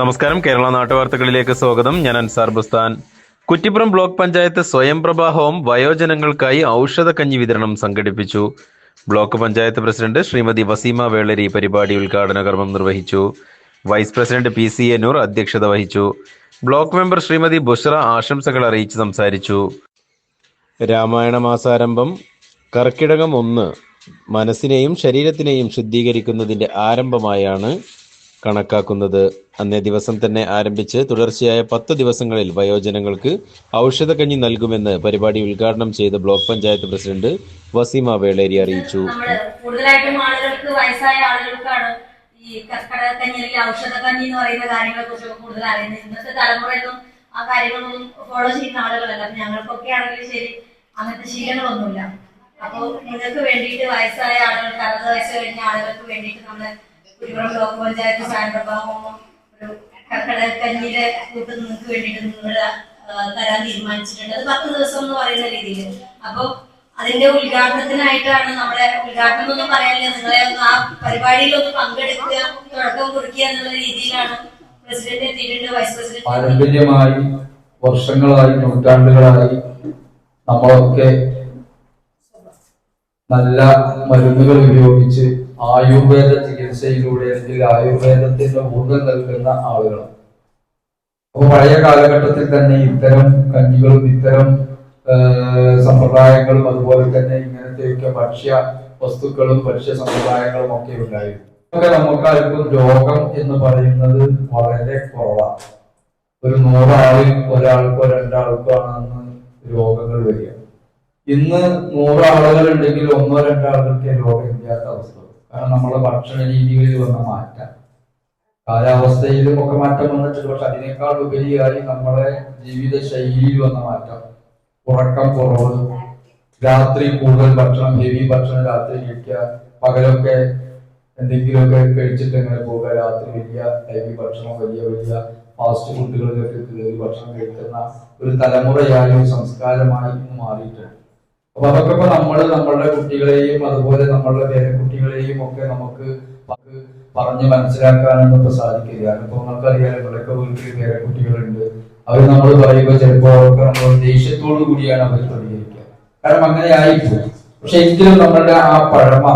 നമസ്കാരം. കേരള നാട്ടുവാർത്തകളിലേക്ക് സ്വാഗതം. ഞാൻ അൻസാർ ബുസ്താൻ. കുറ്റിപ്പുറം ബ്ലോക്ക് പഞ്ചായത്ത് സ്വയംപ്രഭ ഹോം വയോജനങ്ങൾക്കായി ഔഷധക്കഞ്ഞി വിതരണം സംഘടിപ്പിച്ചു. ബ്ലോക്ക് പഞ്ചായത്ത് പ്രസിഡന്റ് ശ്രീമതി വസീമ വേളരി പരിപാടി ഉദ്ഘാടന കർമ്മം നിർവഹിച്ചു. Vice president P C Ennur അധ്യക്ഷത വഹിച്ചു. ബ്ലോക്ക് മെമ്പർ ശ്രീമതി ബുഷ്ര ആശംസകൾ അറിയിച്ച് സംസാരിച്ചു. രാമായണ മാസാരംഭം കർക്കിടകം ഒന്ന് മനസ്സിനെയും ശരീരത്തിനെയും ശുദ്ധീകരിക്കുന്നതിന്റെ ആരംഭമായാണ് കണക്കാക്കുന്നത്. അന്നേ ദിവസം തന്നെ ആരംഭിച്ച് തുടർച്ചയായ പത്ത് ദിവസങ്ങളിൽ വയോജനങ്ങൾക്ക് ഔഷധക്കഞ്ഞി നൽകുമെന്ന് പരിപാടി ഉദ്ഘാടനം ചെയ്ത ബ്ലോക്ക് പഞ്ചായത്ത് പ്രസിഡന്റ് വസീമ വേളേരി അറിയിച്ചു. കൂടുതലായിട്ടും ആളുകൾക്ക് വയസ്സായ ആളുകൾക്കാണ് ഈ കർക്കിടകക്കഞ്ഞി ഔഷധക്കഞ്ഞി എന്ന് പറയുന്ന കാര്യങ്ങളെ കുറിച്ചൊക്കെ കൂടുതൽ അറിയുന്നത്. ഇന്നത്തെ തലമുറയൊന്നും ആ കാര്യങ്ങളൊന്നും ഫോളോ ചെയ്യുന്ന ആളുകളല്ല. ഞങ്ങൾക്കൊക്കെ ആണെങ്കിലും ശരി അങ്ങനത്തെ ശീലങ്ങളൊന്നുമില്ല. അപ്പോൾ നിങ്ങൾക്ക് വേണ്ടിയിട്ട് വയസ്സായ ആളുകൾക്ക് അറുപത് വയസ്സ് കഴിഞ്ഞ ആളുകൾക്ക് വേണ്ടിയിട്ട് നമ്മൾ കർക്കിടകക്കഞ്ഞിയുടെ കൂട്ട് തീരുമാനിച്ചിട്ടുണ്ട്. അത് പത്ത് ദിവസം എന്ന് പറയുന്ന രീതിയിൽ അപ്പോൾ അതിന്റെ ഉദ്ഘാടനത്തിനായിട്ടാണ് നമ്മുടെ ഉദ്ഘാടനം ഒന്നും പറയാനില്ല. നിങ്ങളെ ഒന്ന് ആ പരിപാടിയിൽ ഒന്ന് പങ്കെടുക്കുക തുടക്കം കുറിക്കുക എന്നുള്ള രീതിയിലാണ് പ്രസിഡന്റ് എത്തിയിട്ടുണ്ട് വൈസ് പ്രസിഡന്റ് പാരമ്പര്യമായി വർഷങ്ങളായി നൂറ്റാണ്ടുകളായി നമ്മളൊക്കെ നല്ല മരുന്നുകൾ ഉപയോഗിച്ച് ആയുർവേദ ചികിത്സയിലൂടെ അല്ലെങ്കിൽ ആയുർവേദത്തിന്റെ ഊർജം നൽകുന്ന ആളുകൾ അപ്പൊ പഴയ കാലഘട്ടത്തിൽ തന്നെ ഇത്തരം കഞ്ഞികളും ഇത്തരം സമ്പ്രദായങ്ങളും അതുപോലെ തന്നെ ഇങ്ങനത്തെയൊക്കെ ഭക്ഷ്യ വസ്തുക്കളും ഭക്ഷ്യ സമ്പ്രദായങ്ങളും ഒക്കെ ഉണ്ടായിരുന്നു. ഒക്കെ നമുക്കാർക്കും രോഗം എന്ന് പറയുന്നത് വളരെ കുറവാണ് ഒരു നൂറാളിൽ ഒരാൾക്കോ രണ്ടാൾക്കോ ആണെന്ന് രോഗങ്ങൾ വരിക. ഇന്ന് നൂറ് ആളുകൾ ഉണ്ടെങ്കിൽ ഒന്നോ രണ്ടോ രോഗമില്ലാത്ത അവസ്ഥ കാരണം നമ്മുടെ ഭക്ഷണ രീതികളിൽ വന്ന മാറ്റം. കാലാവസ്ഥയിലും ഒക്കെ മാറ്റം വന്നിട്ടുണ്ട്. പക്ഷെ അതിനേക്കാൾ ഉപരിയായി നമ്മുടെ ജീവിത ശൈലിയിൽ വന്ന മാറ്റം. ഉറക്കം കുറവ് രാത്രി കൂടുതൽ ഭക്ഷണം ഹെവി ഭക്ഷണം രാത്രി കഴിക്കുക പകലൊക്കെ എന്തെങ്കിലുമൊക്കെ കഴിച്ചിട്ട് ഇങ്ങനെ പോവുക രാത്രി വലിയ ഹെവി ഭക്ഷണം വലിയ വലിയ ഫാസ്റ്റ് ഫുഡുകളിലൊക്കെ കയറി ഭക്ഷണം കഴിക്കുന്ന ഒരു തലമുറയായി ഒരു സംസ്കാരമായി ഇന്ന് മാറിയിട്ടുണ്ട്. അപ്പൊ അതൊക്കെ ഇപ്പൊ നമ്മൾ നമ്മളുടെ കുട്ടികളെയും അതുപോലെ നമ്മളുടെ പേരക്കുട്ടികളെയും ഒക്കെ നമുക്ക് പറഞ്ഞ് മനസ്സിലാക്കാനൊന്നും ഇപ്പൊ സാധിക്കില്ല. ഇപ്പൊ നമുക്കറിയാം ഇവിടെയൊക്കെ വീട്ടിൽ പേരക്കുട്ടികളുണ്ട് അവർ നമ്മൾ പറയുമ്പോൾ ചിലപ്പോ അവർക്ക് നമ്മൾ ദേഷ്യത്തോടു കൂടിയാണ് അവർ പ്രതികരിക്കുക. കാരണം അങ്ങനെ ആയിപ്പോയി. പക്ഷെ എങ്കിലും നമ്മളുടെ ആ പഴമ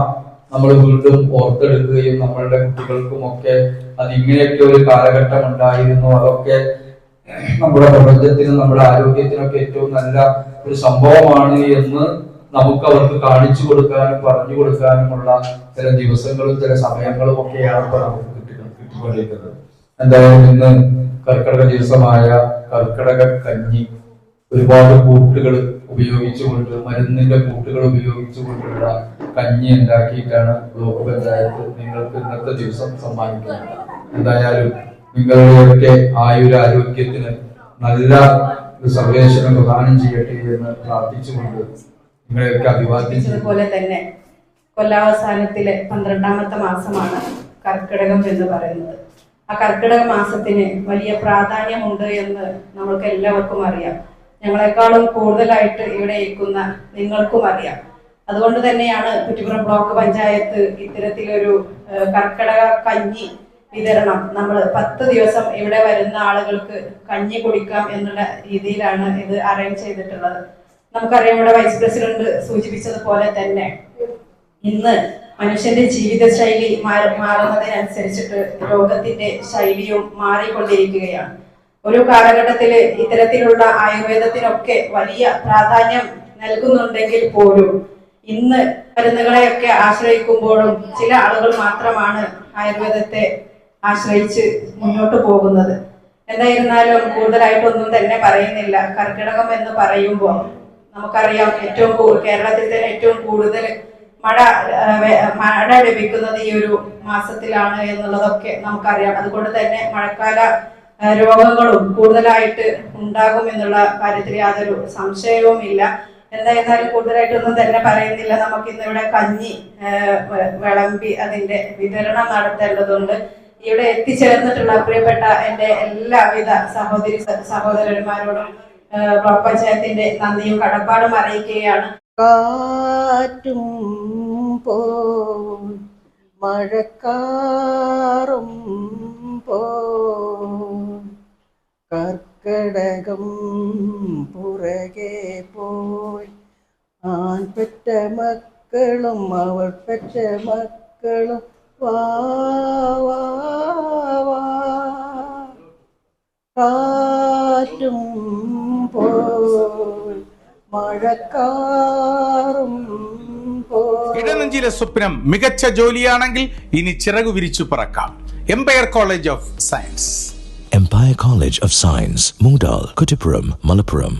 നമ്മൾ വീണ്ടും ഓർത്തെടുക്കുകയും നമ്മളുടെ കുട്ടികൾക്കും ഒക്കെ അത് ഇങ്ങനെയൊക്കെ ഒരു കാലഘട്ടം ഉണ്ടായിരുന്നു. അതൊക്കെ നമ്മുടെ പ്രപഞ്ചത്തിനും നമ്മുടെ ആരോഗ്യത്തിനൊക്കെ ഏറ്റവും നല്ല ഒരു സംഭവമാണ് എന്ന് നമുക്ക് അവർക്ക് കാണിച്ചു കൊടുക്കാനും പറഞ്ഞു കൊടുക്കാനുമുള്ള ചില ദിവസങ്ങളും ചില സമയങ്ങളും ഒക്കെയാണ് ഇപ്പൊ നമുക്ക് കിട്ടി കിട്ടിക്കൊണ്ടിരിക്കുന്നത്. എന്തായാലും ഇന്ന് കർക്കിടക ദിവസമായ കർക്കിടക കഞ്ഞി ഒരുപാട് കൂട്ടുകൾ ഉപയോഗിച്ചുകൊണ്ട് മരുന്നിന്റെ കൂട്ടുകൾ ഉപയോഗിച്ചുകൊണ്ടുള്ള കഞ്ഞി ഉണ്ടാക്കിയിട്ടാണ് ബ്ലോക്ക് പഞ്ചായത്ത് നിങ്ങൾക്ക് ഇന്നത്തെ ദിവസം സമ്മാനിക്കുന്നത്. എന്തായാലും നിങ്ങളുടെയൊക്കെ ആയുരാരോഗ്യത്തിന് നല്ല ഒരു സർവേശ്വരം പ്രദാനം ചെയ്യട്ടെ എന്ന് പ്രാർത്ഥിച്ചുകൊണ്ട് നിങ്ങളെയൊക്കെ അഭിവാദ്യം പോലെ തന്നെ കൊല്ലാവസാനത്തിലെ പന്ത്രണ്ടാമത്തെ മാസമാണ് കർക്കിടകം എന്ന് പറയുന്നത്. ആ കർക്കിടക മാസത്തിന് വലിയ പ്രാധാന്യമുണ്ട് എന്ന് നമ്മൾക്ക് എല്ലാവർക്കും അറിയാം. ഞങ്ങളെക്കാളും കൂടുതലായിട്ട് ഇവിടെ ഇരിക്കുന്ന നിങ്ങൾക്കും അറിയാം. അതുകൊണ്ട് തന്നെയാണ് കുറ്റിപ്പുറം ബ്ലോക്ക് പഞ്ചായത്ത് ഇത്തരത്തിലൊരു കർക്കിടക കഞ്ഞി വിതരണം. നമ്മൾ പത്ത് ദിവസം ഇവിടെ വരുന്ന ആളുകൾക്ക് കഞ്ഞി കുടിക്കാം എന്നുള്ള രീതിയിലാണ് ഇത് അറേഞ്ച് ചെയ്തിട്ടുള്ളത്. നമുക്കറിയാം ഇവിടെ വൈസ് പ്രസിഡന്റ് സൂചിപ്പിച്ചതുപോലെ തന്നെ ഇന്ന് മനുഷ്യന്റെ ജീവിത ശൈലി മാറുന്നതിനനുസരിച്ചിട്ട് രോഗത്തിന്റെ ശൈലിയും മാറിക്കൊണ്ടിരിക്കുകയാണ്. ഒരു കാലഘട്ടത്തിൽ ഇത്തരത്തിലുള്ള ആയുർവേദത്തിനൊക്കെ വലിയ പ്രാധാന്യം നൽകുന്നുണ്ടെങ്കിൽ പോലും ഇന്ന് മരുന്നുകളെയൊക്കെ ആശ്രയിക്കുമ്പോഴും ചില ആളുകൾ മാത്രമാണ് ആയുർവേദത്തെ ആശ്രയിച്ച് മുന്നോട്ട് പോകുന്നത്. എന്തായിരുന്നാലും കൂടുതലായിട്ടൊന്നും തന്നെ പറയുന്നില്ല. കർക്കിടകം എന്ന് പറയുമ്പോൾ നമുക്കറിയാം ഏറ്റവും കേരളത്തിൽ തന്നെ ഏറ്റവും കൂടുതൽ മഴ മഴ ലഭിക്കുന്നത് ഈ ഒരു മാസത്തിലാണ് എന്നുള്ളതൊക്കെ നമുക്കറിയാം. അതുകൊണ്ട് തന്നെ മഴക്കാല രോഗങ്ങളും കൂടുതലായിട്ട് ഉണ്ടാകും എന്നുള്ള കാര്യത്തിൽ യാതൊരു സംശയവും ഇല്ല. എന്തായിരുന്നാലും കൂടുതലായിട്ടൊന്നും തന്നെ പറയുന്നില്ല. നമുക്ക് ഇന്നിവിടെ കഞ്ഞി വിളമ്പി അതിന്റെ വിതരണം നടത്തേണ്ടതുണ്ട്. ഇവിടെ എത്തിച്ചേർന്നിട്ടുള്ള പ്രിയപ്പെട്ട എന്റെ എല്ലാവിധ സഹോദരി സഹോദരന്മാരോടും ബ്ലോക്ക് പഞ്ചായത്തിന്റെ നന്ദിയും കടപ്പാടും അറിയിക്കുകയാണ്. പോ മഴക്കാറും പോ കനകം പുറകെ പോയി. ആൺ പെറ്റ മക്കളും അവൾ പെറ്റ മക്കളും വാ വാ വാ. കാറ്റും പോൽ മഴക്കാറും ഇടനെഞ്ചിലെ സ്വപ്നം മികച്ച ജോലിയാണെങ്കിൽ ഇനി ചിറകു വിരിച്ചു പറക്കാം. Empire college of science empire college of science Mungdal, Kuttipuram, Malappuram.